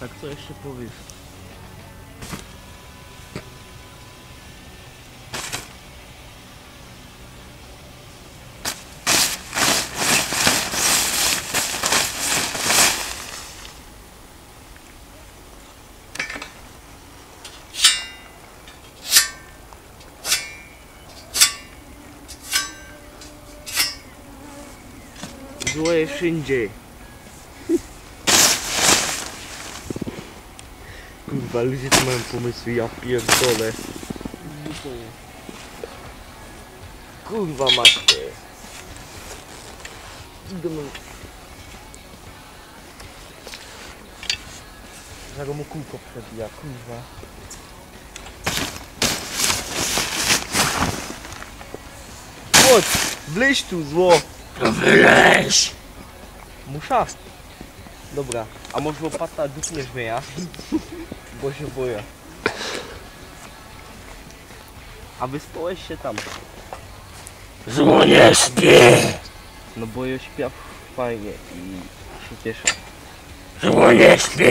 Tak co jeszcze powiesz? Złoje wszędzie. Kurwa, ludzie tu mają pomysły, ja pierdolę. Kurwa matkę. Idę Zago mu kółko przebija, kurwa. Chodź, wleź tu, zło. To wyleź! Musza. Dobra, a może łopata dupniesz mnie ja? Bo się boję. A wyspałeś się tam. Zło nie śpi! No bo ja śpiał fajnie i się cieszę. Zło nie śpi!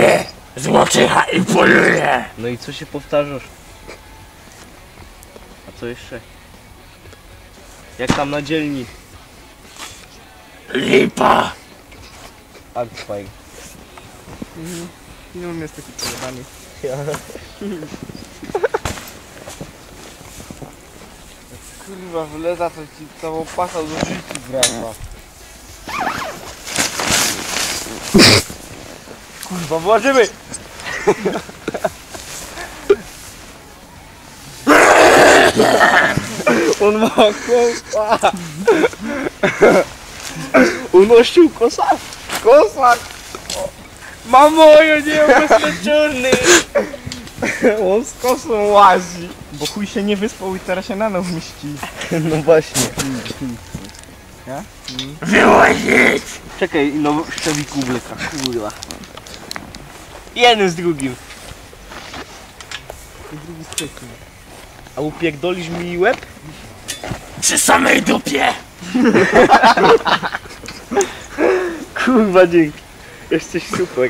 Zło czyha i poluje! No i co się powtarzasz? A co jeszcze? Jak tam na dzielni? Limpa! Olha que foi. Uhum. Não me aqui para levar nisso. Kurwa, wlewa ci całą pachę do życi wraca. Kurwa, włożymy! On ma kłopot! Unosił kosa! Kosak! Mamo, ja nie ubezpieczony! On z kosą łazi! Bo chuj się nie wyspał i teraz się na noc mści. No właśnie. Wyłazić! Czekaj, no szczewi kubleka, kurwa. Jeden z drugim. I drugi z trzecim. A upierdolisz mi łeb? Przy samej dupie! Kurwa, dzięki. Jesteś super.